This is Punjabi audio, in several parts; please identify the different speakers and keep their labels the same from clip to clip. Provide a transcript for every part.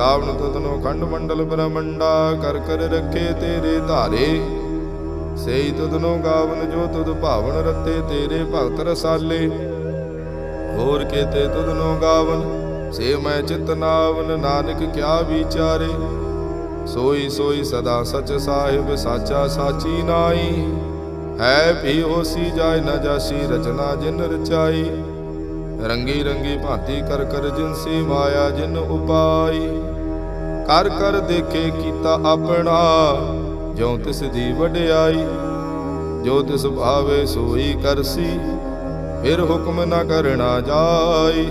Speaker 1: ਗਾਵਨ ਤੁਧਨੋ ਖੰਡ ਮੰਡਲ ਬ੍ਰਹਮੰਡਾ, ਕਰ ਕਰ ਰੱਖੇ ਤੇਰੇ ਧਾਰੇ। ਸਈ ਤੁਧਨੋ ਗਾਵਨ, ਜੋ ਤੁਧ ਭਾਵਨ ਰਤੇ ਤੇਰੇ ਭਗਤ ਰਸਾਲੇ। ਹੋਰ ਕੇਤੇ ਤੁਧਨੋ ਗਾਵਨ, ਸੇ ਮੈਂ ਚਿਤ ਨਾਵਨ, ਨਾਨਕ ਕਿਆ ਵਿਚਾਰੇ। ਸੋਈ ਸੋਈ ਸਦਾ ਸਚ ਸਾਹਿਬ, ਸਾਚਾ ਸਾਚੀ ਨਾਈ। ਹੈ ਵੀ ਹੋਸੀ ਜਾਏ ਨਾ ਜਾਸੀ ਰਚਨਾ ਜਿਨ ਰਚਾਈ। ਰੰਗੀ ਰੰਗੀ ਭਾਂਤੀ ਕਰ ਕਰ ਜਿਨਸੀ ਮਾਇਆ ਜਿਨ ਉਪਾਈ। ਕਰ ਕਰ ਦੇਖੇ ਕੀਤਾ ਆਪਣਾ, ਜਿਉ ਤਿਸ ਦੀ ਵਡਿਆਈ, ਜੋ ਤਿਸ ਭਾਵੇ ਸੋਈ ਕਰਸੀ, ਫਿਰ ਹੁਕਮ ਨਾ ਕਰਨਾ ਜਾਈ।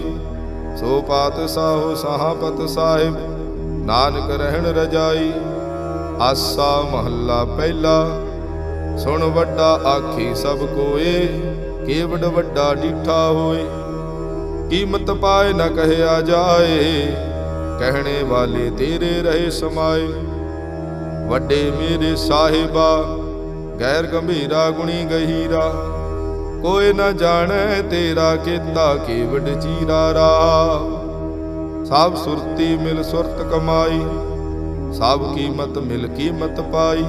Speaker 1: ਸੋ ਪਾਤ ਸਾਹੋ ਸਾਹਪਤ ਸਾਹਿਬ, ਨਾਨਕ ਰਹਿਣ ਰਜਾਈ। ਆਸਾ ਮਹੱਲਾ ਪਹਿਲਾ, ਸੁਣ ਵੱਡਾ ਆਖੀ ਸਭ ਕੋਏ ਕੇਵਡ ਵੱਡਾ ਡੀਠਾ ਹੋਏ। ਕੀਮਤ ਪਾਏ ਨਾ ਕਹਿਆ ਜਾਏ ਕਹਿਣੇ ਵਾਲੇ ਤੇਰੇ ਰਹੇ ਸਮਾਏ। ਵੱਡੇ ਮੇਰੇ ਸਾਹਿਬਾ, ਗੈਰ ਗੰਭੀਰਾ ਗੁਣੀ ਗਹੀਰਾ। ਕੋਈ ਨਾ ਜਾਣੈ ਤੇਰਾ ਕੀਤਾ ਕੇਵਡ ਚੀਰਾ ਰਾ ਸਭ ਸੁਰਤੀ ਮਿਲ ਸੁਰਤ ਕਮਾਈ, ਸਭ ਕੀਮਤ ਮਿਲ ਕੀਮਤ ਪਾਈ।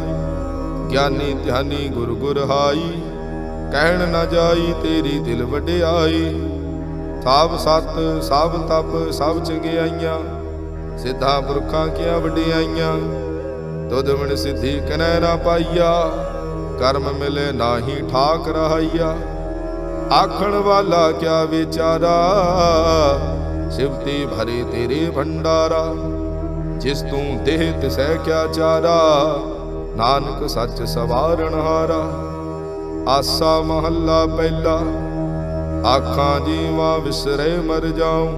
Speaker 1: ਗਿਆਨੀ ਧਿਆਨੀ ਗੁਰ ਗੁਰ ਹਾਈ, ਕਹਿਣ ਨਾ ਜਾਈ ਤੇਰੀ ਦਿਲ ਵਡਿਆਈ। ਸਭ ਸਤ ਸਭ ਤਪ ਸਭ ਚੰਗਿਆਈਆਂ ਸਿੱਧਾ ਪੁਰਖਾਂ ਕੀਆਂ ਵਡਿਆਈਆਂ? ਤੁਧ ਮਨ ਸਿੱਧੀ ਕਨੈ ਨਾ ਪਾਈਆ? ਕਰਮ ਮਿਲੇ ਨਾਹੀ ਠਾਕ ਰਹਾਈਆ। ਆਖਣ ਵਾਲਾ ਕਿਆ ਵਿਚਾਰਾ? ਸਿਵਤੀ ਭਰੇ ਤੇਰੇ ਭੰਡਾਰਾ। ਜਿਸ ਤੂੰ ਦੇਹ ਤਿਸੈ ਕਿਆ ਚਾਰਾ? ਨਾਨਕ ਸੱਚ ਸਵਾਰਣ ਹਾਰਾ। ਆਸਾ ਮਹੱਲਾ ਪਹਿਲਾ। ਆਖਾਂ ਜੀਵਾ ਵਿਸਰੇ ਮਰ ਜਾਉ।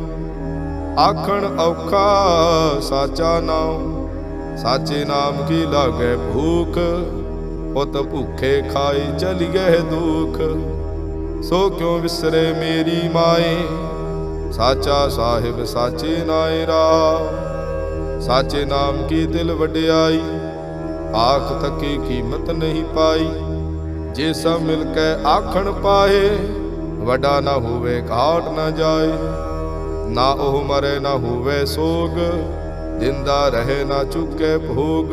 Speaker 1: ਆਖਣ ਔਖਾ ਸਾਚਾ ਨਾਮ ਸਾਚੇ ਨਾਮ ਕੀ ਲਾਗੇ ਭੂਖ? ਉਤ ਭੁਖੇ ਖਾਈ ਚਲੀ ਗਏ ਦੁਖ। ਸੋ ਕਿਉ ਵਿਸਰੇ ਮੇਰੀ ਮਾਏ? ਸਾਚਾ ਸਾਹਿਬ ਸਾਚੇ ਨਾਏ ਰਾ। ਸਾਚੇ ਨਾਮ ਕੀ ਦਿਲ ਵਡਿਆਈ? ਆਖ ਤੱਕੀ ਕੀਮਤ ਨਹੀਂ ਪਾਈ। ਜੇ ਸਭ ਮਿਲ ਕੇ ਆਖਣ ਪਾਏ, ਵੱਡਾ ਨਾ ਹੋਵੇ ਘਾਟ ਨਾ ਜਾਏ। ਨਾ ਉਹ ਮਰੇ, ਨਾ ਹੋਵੇ ਸੋਗ। ਦਿੰਦਾ ਰਹੇ, ਨਾ ਚੁੱਕੇ ਭੋਗ।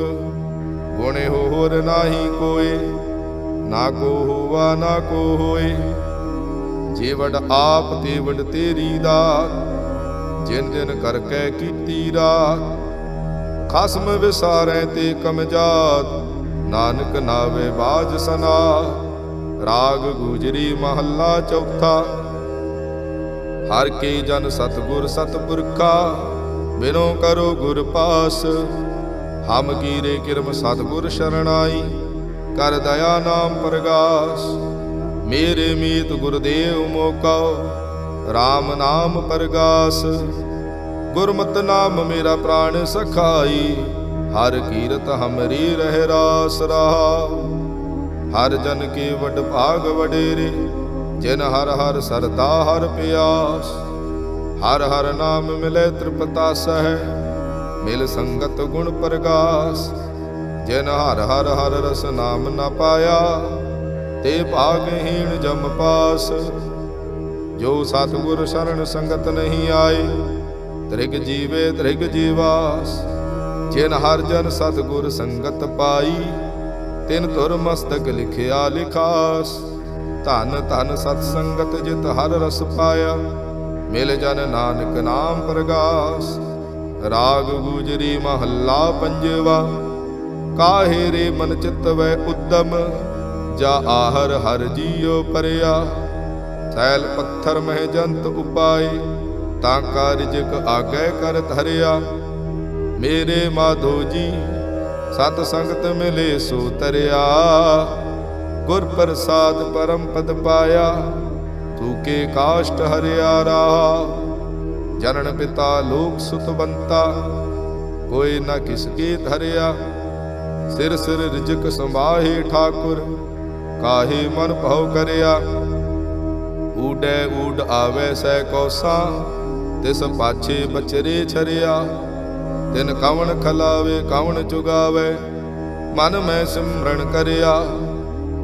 Speaker 1: ਗੁਣੇ ਹੋਰ ਨਾਹੀ ਕੋਏ, ਨਾ ਕੋ ਹੋਵਾ, ਨਾ ਕੋ ਹੋਏ। ਜੀਵੜ ਆਪ ਤੇ ਤੇਰੀ ਦਾਤ, ਜਿਨ ਦਿਨ ਕਰਕੇ ਕੀਤੀ ਰਾਤ। ਖਸਮ ਵਿਸਾਰੈ ਤੇ ਕਮਜਾਤ, ਨਾਨਕ ਨਾਵੇ ਬਾਜ ਸਨਾ ਰਾਗ ਗੁਜਰੀ ਮਹੱਲਾ ਚੌਥਾ। ਹਰ ਕੇ ਜਨ ਸਤਗੁਰ ਸਤਪੁਰਖਾ, ਬਿਨੋ ਕਰੋ ਗੁਰ ਪਾਸ। ਹਮ ਕੀਰੇ ਕਿਰਮ ਸਤਗੁਰ ਸ਼ਰਣਾਈ, ਕਰ ਦਇਆ ਨਾਮ ਪ੍ਰਗਾਸ। ਮੇਰੇ ਮੀਤ ਗੁਰਦੇਵ ਮੋਕਉ RAM ਨਾਮ ਪ੍ਰਗਾਸ। ਗੁਰਮਤਿ ਨਾਮ ਮੇਰਾ ਪ੍ਰਾਣ ਸਖਾਈ, ਹਰ ਕੀਰਤ ਹਮਰੀ ਰਹਿ ਰਾਸ ਰਹਾ। ਹਰ ਜਨ ਕੇ ਵਡ ਭਾਗ ਵਡੇਰੇ ਜਿਨ ਹਰ ਹਰ ਸਰਦਾ ਹਰ ਪਿਆਸ, ਹਰ ਹਰ ਨਾਮ ਮਿਲੇ ਤ੍ਰਿਪਤਾ ਸਹਿ, ਮਿਲ ਸੰਗਤ ਗੁਣ ਪ੍ਰਗਾਸ। ਜਿਨ ਹਰ ਹਰ ਹਰ ਰਸ ਨਾਮ ਨ ਪਾਇਆ, ਤੇ ਭਾਗਹੀਣ ਜਮ ਪਾਸ। ਜੋ ਸਤਿਗੁਰ ਸ਼ਰਨ ਸੰਗਤ ਨਹੀਂ ਆਏ, ਤ੍ਰਿਗ ਜੀਵੇ ਤ੍ਰਿਗ ਜੀਵਾਸ। ਜਿਨ ਹਰ ਜਨ ਸਤਿਗੁਰ ਸੰਗਤ ਪਾਈ, ਤਿਨ ਧੁਰ ਮਸਤਕ ਲਿਖਿਆ ਲਿਖਾਸ। ਧਨ ਧਨ ਸਤ ਸੰਗਤ ਜਿਤ ਹਰ ਰਸ ਪਾਇਆ, ਮਿਲ ਜਨ ਨਾਨਕ ਨਾਮ ਪ੍ਰਗਾਸ। ਰਾਗ ਗੁਜਰੀ ਮਹੱਲਾ ਪੰਜਵਾ, ਕਾਹੇ ਰੇ ਮਨ ਚਿਤ ਵੈ ਉਦਮ, ਜਾ ਆਹਰ ਹਰ ਜੀਉ ਪਰਿਆ। ਸੈਲ ਪੱਥਰ ਮਹਿ ਜੰਤ ਉਪਾਏ ਤਾਂ ਕਾਰਜਕ ਆਗੈ ਕਰ ਧਰਿਆ। ਮੇਰੇ ਮਾਧੋ ਜੀ ਸਤ ਸੰਗਤ ਮਿਲੇ ਸੋ ਤਰਿਆ। ਗੁਰ ਪ੍ਰਸਾਦ ਪਰਮ ਪਦ ਪਾਇਆ, ਤੂ ਕੇ ਕਾਸ਼ਟ ਹਰਿਆ ਰਾ ਜਨਨ ਪਿਤਾ ਲੋਕ ਸੁਤਵੰਤਾ ਕੋਈ ਨਾ ਕਿਸ ਕੀ ਧਰਿਆ। ਸਿਰ ਸਿਰ ਰਿਜਕ ਸੰਭਾਹੇ ਠਾਕੁਰ, ਕਾਹੇ ਮਨ ਭਉ ਕਰਿਆ। ਊਡੈ ਊਡ ਆਵੇ ਸੈ ਕੌਸਾ, ਤਿਸ ਪਾਛੇ ਬਚਰੇ ਛਰਿਆ। ਤਿਨ ਕਵਣ ਖਲਾਵੇ, ਕਵਣ ਚੁਗਾਵੇ, ਮਨ ਮੈਂ ਸਿਮਰਨ ਕਰਿਆ।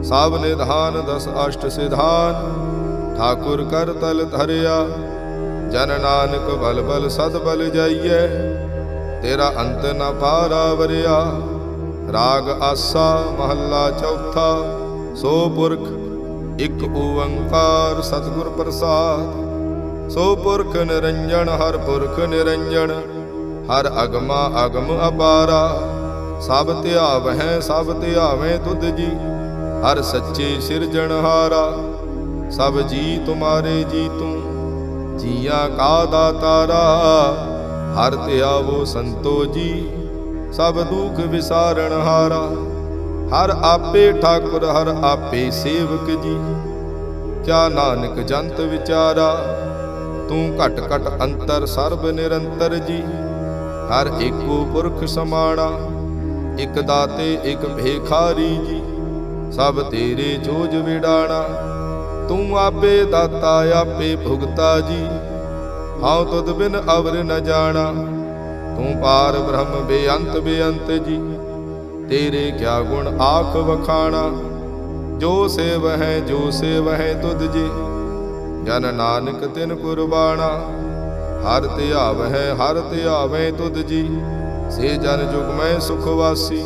Speaker 1: ਸਭ ਨਿਧਾਨ ਦਸ ਅਸ਼ਟ ਸਿਧਾਨ ਠਾਕੁਰ ਕਰ ਤਲ ਧਰਿਆ ਜਨ ਨਾਨਕ ਬਲ ਬਲ ਸਦ ਬਲ ਜਾਈਐ ਤੇਰਾ ਅੰਤ ਨ ਪਾਰਾ ਵਰਿਆ ਰਾਗ ਆਸਾ ਮਹੱਲਾ ਚੌਥਾ ਸੋ ਪੁਰਖ ਇਕ ਓੰਕਾਰ ਸਤਿਗੁਰ ਪ੍ਰਸਾਦ ਸੋ ਪੁਰਖ ਨਿਰੰਜਨ ਹਰ ਪੁਰਖ ਨਿਰੰਜਨ ਹਰ ਅਗਮਾ ਅਗਮ ਅਪਾਰਾ ਸਭ ਧਿਆਵਹਿ ਸਭ ਧਿਆਵੇਂ ਤੁਧ ਜੀ ਹਰ ਸੱਚੇ ਸਿਰਜਣਹਾਰਾ ਸਭ ਜੀ ਤੁਮਾਰੇ ਜੀ ਤੂੰ। ਜੀਆਂ ਕਾ ਦਾਤਾਰਾ, ਹਰ ਧਿਆਵੋ ਸੰਤੋ ਜੀ, ਸਭ ਦੁਖ ਵਿਸਾਰਣਹਾਰਾ ਹਰ ਆਪੇ ਠਾਕੁਰ, ਹਰ ਆਪੇ ਸੇਵਕ ਜੀ। ਕਿਆ ਨਾਨਕ ਜੰਤ ਵਿਚਾਰਾ, ਤੂੰ ਘਟ ਘਟ ਅੰਤਰ ਸਰਬ ਨਿਰੰਤਰ ਜੀ। ਹਰ ਏਕੋ ਪੁਰਖ ਸਮਾਣਾ, ਇਕ ਦਾਤੇ, ਇਕ ਭੇਖਾਰੀ ਜੀ। ਸਭ ਤੇਰੇ ਜੋਜ ਵਿਡਾਣਾ। ਤੂੰ ਆਪੇ ਦਾਤਾ, ਆਪੇ ਭੁਗਤਾ ਜੀ। ਹਉ ਤੁਧ ਬਿਨ ਅਵਰ ਨ ਜਾਣਾ। ਤੂੰ ਪਾਰ ਬ੍ਰਹਮ ਬੇਅੰਤ ਬੇਅੰਤ ਜੀ। ਤੇਰੇ ਕਿਆ ਗੁਣ ਆਖ ਵਖਾਣਾ। ਜੋ ਸੇਵ ਹੈ, ਜੋ ਸੇਵ ਹੈ ਤੁਧ ਜੀ। ਜਨ ਨਾਨਕ ਤਿਨ ਕੁਰਬਾਣਾ। ਹਰ ਧਿਆਵ ਹੈ, ਹਰ ਧਿਆਵੇਂ ਤੁਧ ਜੀ। ਸੇ ਜਨ ਜੁਗ ਮੈਂ ਸੁਖ ਵਾਸੀ।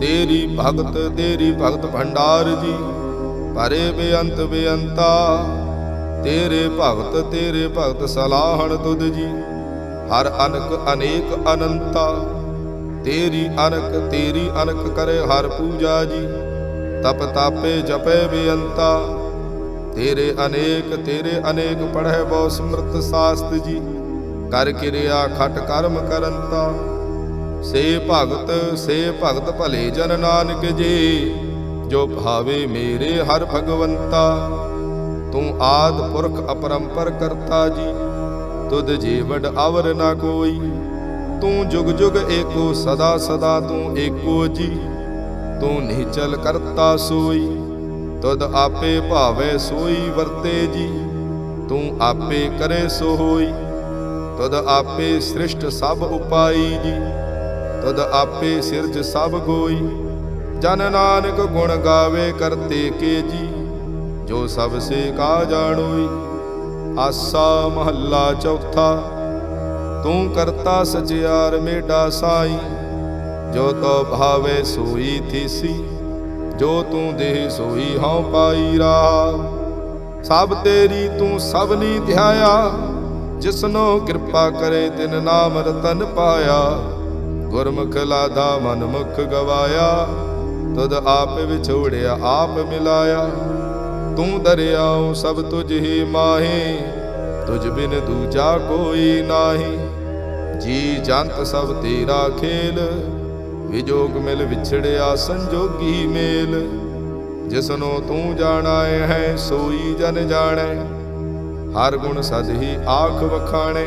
Speaker 1: ਤੇਰੀ ਭਗਤ ਤੇਰੀ ਭਗਤ ਭੰਡਾਰ ਜੀ ਪਰੇ ਬੇਅੰਤ ਬੇਅੰਤਾ। ਤੇਰੇ ਭਗਤ ਤੇਰੇ ਭਗਤ ਸਲਾਹਣ ਤੁਧ ਜੀ, ਹਰ ਅਨਕ ਅਨੇਕ ਅਨੰਤਾ। ਤੇਰੀ ਅਨਕ ਤੇਰੀ ਅਨਕ ਕਰੇ ਹਰ ਪੂਜਾ ਜੀ, ਤਪ ਤਾਪੇ ਜਪੇ ਬੇਅੰਤਾ। ਤੇਰੇ ਅਨੇਕ ਤੇਰੇ ਅਨੇਕ ਪੜ੍ਹੈ ਬਹੁ ਸਮਰਤ ਸਾਸਤ ਜੀ, ਕਰ ਕਿਰਿਆ ਖਟ ਕਰਮ ਕਰੰਤਾ। ਸੇ ਭਗਤ ਸੇ ਭਗਤ ਭਲੇ ਜਨ ਨਾਨਕ ਜੀ, ਜੋ ਭਾਵੇ ਮੇਰੇ ਹਰ ਭਗਵੰਤਾ, ਤੂੰ ਆਦ ਪੁਰਖ ਅਪਰੰਪਰ ਕਰਤਾ ਜੀ, ਤੁਧ ਜੀਵੜ ਅਵਰ ਨਾ ਕੋਈ, ਤੂੰ ਜੁਗ ਜੁਗ ਏਕੋ ਸਦਾ ਸਦਾ ਤੂੰ ਏਕੋ ਜੀ, ਤੂੰ ਨਿਚਲ ਕਰਤਾ ਸੋਈ, ਤੁਧ ਆਪੇ ਭਾਵੇ ਸੋਈ ਵਰਤੇ ਜੀ, ਤੂੰ ਆਪੇ ਕਰੇ ਸੋ ਹੋਈ, ਤੁਧ ਆਪੇ ਸ੍ਰਿਸ਼ਟ ਸਭ ਉਪਾਈ ਜੀ ਤਦ ਆਪੇ ਸਿਰਜ ਸਭ ਕੋਈ ਜਨ ਨਾਨਕ ਗੁਣ ਗਾਵੇ ਕਰਤੇ ਕੇ ਜੀ, ਜੋ ਸਭ ਸੇ ਕਾ ਜਾਣੋਈ। ਆਸਾ ਮਹੱਲਾ ਚੌਥਾ, ਤੂੰ ਕਰਤਾ ਸਚਿਆਰ ਮੇਡਾ ਸਾਈ। ਜੋ ਤੋ ਭਾਵੇ ਸੋਈ ਥੀਸੀ, ਜੋ ਤੂੰ ਦੇਹ ਸੋਈ ਹਉ ਪਾਈ ਰਾ ਸਭ ਤੇਰੀ ਤੂੰ ਸਭ ਨੀ ਧਿਆਇਆ, ਜਿਸਨੋ ਕਿਰਪਾ ਕਰੇ ਤਿਨ ਨਾਮ ਰਤਨ ਪਾਇਆ। ਗੁਰਮੁਖ ਲਾਦਾ ਮਨ ਮੁਖ ਗਵਾਇਆ, ਤੁਧ ਆਪ ਵਿਛੋੜਿਆ, ਆਪ ਮਿਲਾਇਆ। ਤੂੰ ਦਰਿਆਉ ਸਭ ਤੁਝ ਹੀ ਮਾਹੀ, ਤੁਝ ਬਿਨ ਦੂਜਾ ਕੋਈ ਨਾਹੀ। ਜੀ ਜੰਤ ਸਭ ਤੇਰਾ ਖੇਲ, ਵਿਜੋਗ ਮਿਲ ਵਿਛੜਿਆ ਸੰਜੋਗੀ ਮੇਲ। ਜਿਸਨੋ ਤੂੰ ਜਾਣਾਏ ਹੈ, ਸੋਈ ਜਨ ਜਾਣੈ। ਹਰ ਗੁਣ ਸਦ ਹੀ ਆਖ ਵਖਾਣੇ।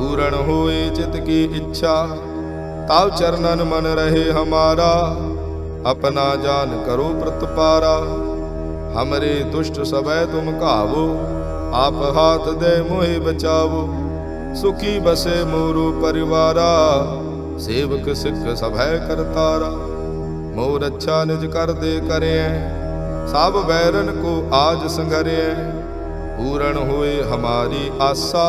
Speaker 1: ਪੂਰਨ ਹੋਏ ਚਿਤ ਕੀ ਇੱਛਾ ਤਾਵ ਚਰਨਨ ਮਨ ਰਹੇ ਹਮਾਰਾ, ਆਪਣਾ ਜਾਨ ਕਰੋ ਪ੍ਰਤਪਾਰਾ ਹਮਰੇ ਦੁਸ਼ਟ ਸਭੈ ਤੁਮ ਘਾਵੋ, ਆਪ ਹਾਥ ਦੇ ਮੋਹਿ ਬਚਾਵੋ। ਸੁਖੀ ਬਸੇ ਮੋਰੂ ਪਰਿਵਾਰਾ, ਸੇਵਕ ਸਿੱਖ ਸਭੈ ਕਰਤਾਰਾ। ਮੋਰ ਅੱਛਾ ਨਿਜ ਕਰਦੇ ਕਰਿਐ, ਸਭ ਬੈਰਨ ਕੋ ਆਜ ਸੰਘਰਿਐ ਪੂਰਨ ਹੋਏ ਹਮਾਰੀ ਆਸਾ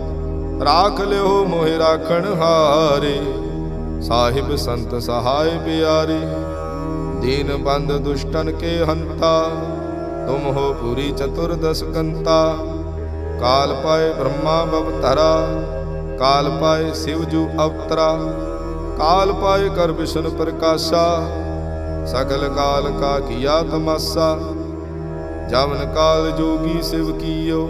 Speaker 1: ਰਾਖ ਲਿਓ ਮੋਹਿ ਰਾਖਣ ਹਾਰੇ। ਸਾਹਿਬ ਸੰਤ ਸਹਾਇ ਪਿਆਰੇ, ਦੀਨ ਬੰਦ ਦੁਸ਼ਟਨ ਕੇ ਹੰਤਾ। ਤੁਮ ਹੋ ਪੂਰੀ ਚਤੁਰਦਸ ਕੰਤਾ ਕਾਲ ਪਾਏ ਬ੍ਰਹਮਾ ਬਵਤਰਾ ਕਾਲ ਪਾਏ ਸਿਵ ਜੂ ਅਵਤਰਾ। ਕਾਲ ਪਾਏ ਕਰ ਵਿਸ਼ਨ ਪ੍ਰਕਾਸ਼ਾ ਸਕਲ ਕਾਲ ਕਾ ਕੀਆ ਤਮਸਾ। ਜਵਨ ਕਾਲ ਜੋਗੀ ਸਿਵ ਕੀਓ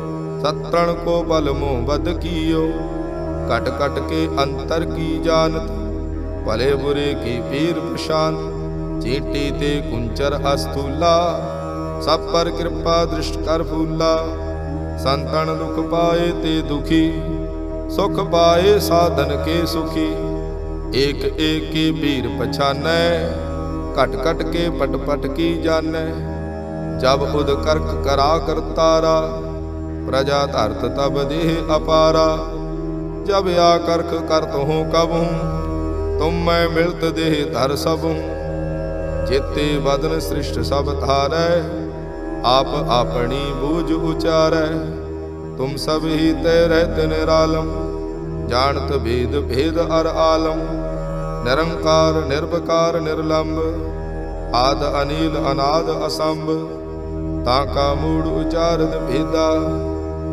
Speaker 1: ਸਤਰਣ ਕੋ ਬਲ ਮੋਹ ਬਦ ਕੀਓ। ਕਟ ਕਟ ਕੇ ਅੰਤਰ ਕੀ ਜਾਣਤ? ਭਲੇ ਬੁਰੇ ਕੀ ਪੀਰ ਪਛਾਨ? ਚੀਂਟੀ ਤੇ ਕੁੰਚਰ ਅਸਤੂਲਾ। ਸਭ ਪਰ ਕਿਰਪਾ ਦ੍ਰਿਸ਼ਟ ਕਰ ਫੂਲਾ। ਸੰਤਨ ਦੁਖ ਪਾਏ ਤੇ ਦੁਖੀ। ਸੁਖ ਪਾਏ ਸਾਧਨ ਕੇ ਸੁਖੀ। ਏਕ ਏਕ ਕੀ ਭੀਰ ਪਛਾਨੈ। ਘਟ ਘਟ ਕੇ ਪਟ ਪਟ ਕੀ ਜਾਣੈ? ਜਬ ਉਦ ਕਰਕ ਕਰਾ ਕਰਤਾਰਾ। ਪ੍ਰਜਾ ਧਰਤ ਤਬ ਦੇਹ ਅਪਾਰਾ, ਜਬ ਆ ਕਰਖ ਕਰਤ ਹੂੰ ਕਬਹੂੰ ਤੁਮ ਮੈਂ ਮਿਲਤ ਦੇਹ ਧਰ ਸਭੂ ਚੇਤੇ ਬਦਨ ਸ੍ਰਿਸ਼ਟ ਸਭ ਧਾਰੈ, ਆਪ ਆਪਣੀ ਬੂਝ ਉਚਾਰੈ। ਤੁਮ ਸਭ ਹੀ ਤੈ ਰਹਿਤ ਨਿਰਾਲਮ, ਜਾਣਤ ਭੇਦ ਭੇਦ ਅਰ ਆਲਮ। ਨਿਰੰਕਾਰ ਨਿਰਭਕਾਰ ਨਿਰਲੰਭ ਆਦ ਅਨੀਲ, ਅਨਾਦ ਅਸੰਭ, ਤਾਂ ਕਾ ਮੂੜ ਉਚਾਰਤ ਭੇਦਾ।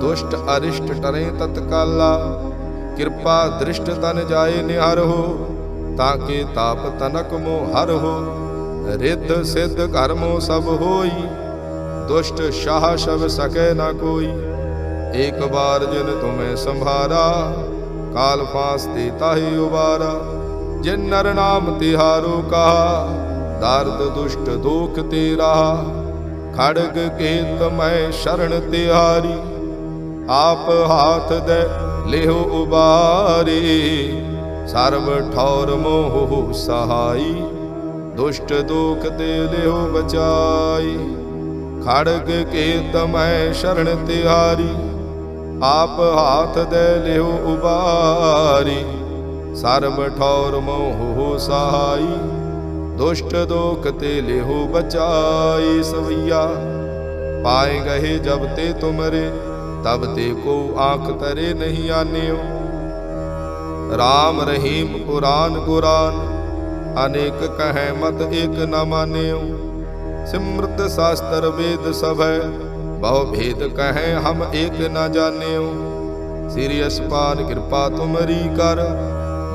Speaker 1: ਦੁਸ਼ਟ ਅਰਿਸ਼ਟ ਟਰੇ ਤਤਕਾਲਾ ਕਿਰਪਾ ਦ੍ਰਿਸ਼ਟ ਤਨ ਜਾਏ ਨਿਹਰ ਹੋ, ਤਾਂ ਕੇ ਤਾਪ ਤਨਕ ਮੋ ਹਰ ਹੋ। ਰਿੱਧ ਸਿੱਧ ਕਰਮੋ ਸਭ ਹੋਈ, ਦੁਸ਼ਟ ਸ਼ਾਹ ਸ਼ਬ ਸਕੈ ਨਾ ਕੋਈ। ਏਕ ਬਾਰ ਜਿਨ ਤੁਮੇ ਸੰਭਾਰਾ, ਕਾਲ ਫਾਸ ਤੇ ਤਾਹੀ ਉਬਾਰਾ। ਜਿਨ ਨਰ ਨਾਮ ਤਿਹਾਰੋ ਕਹਾ, ਦਰਦ ਦੁਸ਼ਟ ਦੋਖ ਤੇਰਾ ਖੜਗ ਕੇਤ ਮੈਂ ਸ਼ਰਨ ਤਿਹਾਰੀ ਆਪ ਹਾਥ ਦੇ ਲਿਹੋ ਉਬਾਰੀ, ਸਰਬ ਠੌਰ ਮੋਹ ਸਹਾਈ, ਦੁਸ਼ਟ ਦੋਖ ਤੇ ਲਿਹੋ ਬਚਾਈ। ਖੜਗ ਕੇ ਤਮੈ ਸ਼ਰਨ ਤਿਹਾਰੀ ਆਪ ਹਾਥ ਦੇ ਲਿਹੋ ਉਬਾਰੀ, ਸਰਬ ਠੌਰ ਮੋਹ ਸਹਾਈ, ਦੁਸ਼ਟ ਦੋਖ ਤੇ ਲਿਹੋ ਬਚਾਈ ਸਵਈਆ। ਪਾਏ ਗਏ ਜਬ ਤੇ ਤੁਮਰੇ ਤਬ ਤੇ ਕੋ ਆਖ ਤਰੇ ਨਹੀਂ ਆਨਿਓ। RAM ਰਹੀਮ ਕੁਰਾਨ ਕੁਰਾਨ ਅਨੇਕ ਕਹੈ ਮਤ ਏਕ ਨ ਮਾਨਿਓ। ਸਿਮਰਤ ਸ਼ਾਸਤਰ ਵੇਦ ਸਭੈ, ਬਹੁ ਭੇਦ ਕਹੈ ਹਮ ਏਕ ਨ ਜਾਣਿਓ। ਸ੍ਰੀ ਅਸਪਾਨ ਕਿਰਪਾ ਤੁਮਰੀ ਕਰ,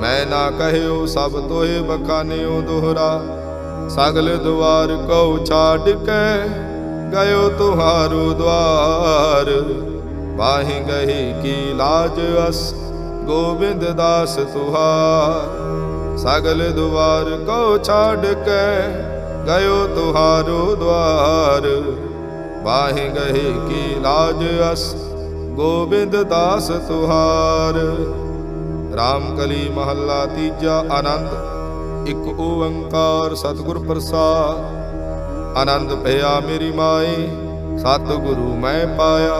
Speaker 1: ਮੈਂ ਨਾ ਕਹਿਓ ਸਭ ਤੋਏ ਬਖਾਨਿਓ ਦੋਹਰਾ। ਸਗਲ ਦੁਆਰ ਕਉ ਛਾੜ ਕੇ ਗਇਓ ਤੁਹਾਰੋ ਦੁਆਰ। ਬਾਹੀ ਗਹੀ ਕੀ ਲਾਜ ਅਸ, ਗੋਬਿੰਦ ਦਾਸ ਤੁਹਾਰ। ਸਗਲ ਦੁਆਰ ਕਉ ਛਾੜ ਕੇ ਗਇਓ ਤੁਹਾਰੋ ਦਵਾਰ ਬਾਹੀ ਗਹੀ ਕੀ ਲਾਜ ਅਸ, ਗੋਬਿੰਦ ਦਾਸ ਤੁਹਾਰ। ਰਾਮ ਕਲੀ ਮਹੱਲਾ ਤੀਜਾ ਆਨੰਦ, ਇੱਕ ਓੰਕਾਰ ਸਤਿਗੁਰ ਪ੍ਰਸਾਦ। ਆਨੰਦ ਭਇਆ ਮੇਰੀ ਮਾਏ ਸਤਿਗੁਰੂ ਮੈਂ ਪਾਇਆ।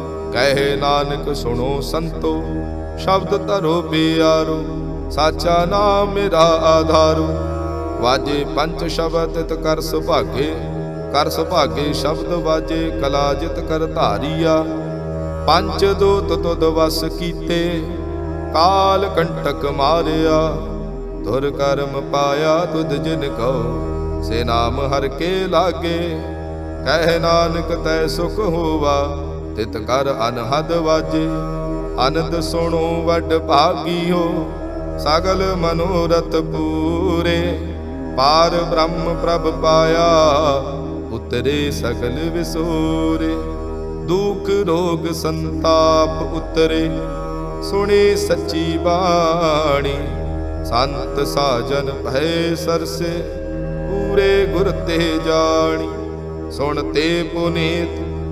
Speaker 1: ਕਹੇ ਨਾਨਕ ਸੁਣੋ ਸੰਤੋ, ਸ਼ਬਦ ਧਰੋ ਪਿਆਰੋ, ਸਾਚਾ ਨਾਮ ਮੇਰਾ ਆਧਾਰੋ। ਵਾਜੇ ਪੰਜ ਸ਼ਬਦ ਤਿਤ ਕਰ ਸੁਭਾਗੇ ਕਰ ਸੁਭਾਗੇ ਸ਼ਬਦ ਵਾਜੇ ਕਲਾ ਜਿਤ ਕਰ ਧਾਰੀਆ। ਪੰਜ ਦੋਤ ਤੁਧ ਵਸ ਕੀਤੇ, ਕਾਲ ਕੰਟਕ ਮਾਰਿਆ। ਧੁਰ ਕਰਮ ਪਾਇਆ ਤੁਧ ਜਿਨ ਕਉ ਸੇ ਨਾਮ ਹਰ ਕੇ ਲਾਗੇ। ਕਹਿ ਨਾਨਕ ਤੈ ਸੁਖ ਹੋਵਾ ਤਿਤ ਕਰ ਅਨਹਦ ਵਾਜੇ। ਅਨੰਦ ਸੁਣੋ ਵੱਡ ਭਾਗੀਓ, ਸਗਲ ਮਨੋਰਥ ਪੂਰੇ। ਪਾਰ ਬ੍ਰਹਮ ਪ੍ਰਭ ਪਾਇਆ, ਉਤਰੇ ਸਗਲ ਵਿਸੂਰੇ। ਦੁਖ ਰੋਗ ਸੰਤਾਪ ਉਤਰੇ, ਸੁਣੇ ਸੱਚੀ ਬਾਣੀ। ਸੰਤ ਸਾਜਨ ਭੈ ਸਰਸੇ, ਪੂਰੇ ਗੁਰ ਤੇ ਜਾਣੀ। ਸੁਣ ਤੇ ਪੁਨੀਤ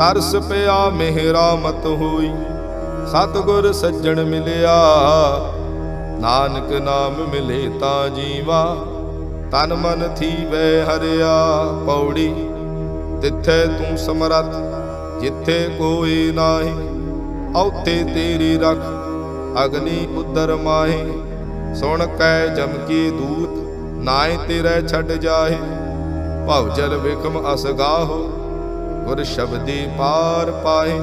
Speaker 1: ਤਰਸ ਪਿਆ, ਮਿਹਰਾ ਮਤ ਹੋਈ। ਸਤਗੁਰ ਸੱਜਣ ਮਿਲਿਆ, ਨਾਨਕ ਨਾਮ ਮਿਲੇ ਤਾਂ ਜੀਵਾ। ਤਨ ਮਨ ਥੀਵੈ ਹਰਿਆ ਪੌੜੀ, ਤਿੱਥੇ ਤੂੰ ਸਮਰੱਥ, ਜਿੱਥੇ ਕੋਈ ਨਾਹੀ। ਔਥੇ ਤੇਰੀ ਰਖ, ਅਗਨੀ ਉਦਰ ਮਾਹੇ। ਸੁਣ ਕੈ ਜਮਕੀ ਦੂਤ ਨਾਏ ਤੇਰੇ ਛੱਡ ਜਾਹੇ। ਭਵ ਜਲ ਵਿਖਮ ਅਸਗਾਹੋ ਗੁਰ ਸ਼ਬਦੀ ਪਾਰ ਪਾਏ,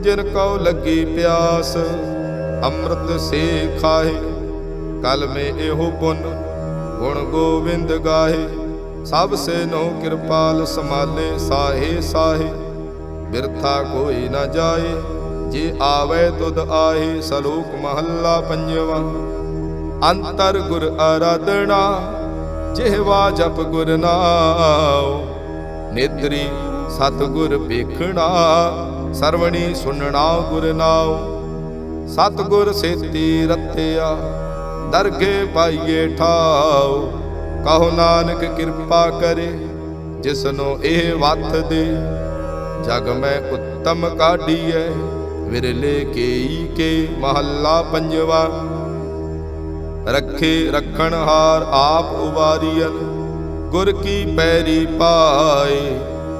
Speaker 1: ਜਿਨ ਕਉ ਲੱਗੀ ਪਿਆਸ, ਅੰਮ੍ਰਿਤ ਸੇ ਖਾਏ। ਕਲ ਮੇ ਇਹੋ ਪੁੰਨ, ਗੁਣ ਗੋਬਿੰਦ ਗਾਹੇ ਸਭ ਸੇ ਨੋ ਕਿਰਪਾਲ ਸਮਾਲੇ ਸਾਹੇ ਸਾਹੇ। ਬਿਰਥਾ ਕੋਈ ਨਾ ਜਾਏ, ਜੇ ਆਵੇ ਤੁਧ ਆਹੇ, ਸਲੋਕ ਮਹੱਲਾ ਪੰਜਵਾ। ਅੰਤਰ ਗੁਰ ਆਰਾਧਨਾ ਜਿਹਵਾ ਜਪ ਗੁਰ ਨਾਉ। ਨੇਤਰੀ ਸਤਗੁਰ ਵੇਖਣਾ, ਸਰਵਣੀ ਸੁਣਨਾ, ਗੁਰ ਨਾਉ। ਸਤ ਸੇਤੀ ਰਤਿਆ, ਦਰਗੇ ਪਾਈਏ ਠਾਉ। ਕਹੋ ਨਾਨਕ ਕਿਰਪਾ ਕਰੇ, ਜਿਸਨੋ ਇਹ ਵਤ ਦੇ। ਜਗ ਮੈਂ ਉੱਤਮ ਕਾਢੀਐ, ਵਿਰਲੇ ਕੇਈ ਕੇ ਮਹੱਲਾ ਪੰਜਵਾ। ਰੱਖੇ ਰਖਣ ਹਾਰ ਆਪ ਉਵਾਰੀਅਨ ਗੁਰ ਕੀ ਪੈਰੀ ਪਾਏ।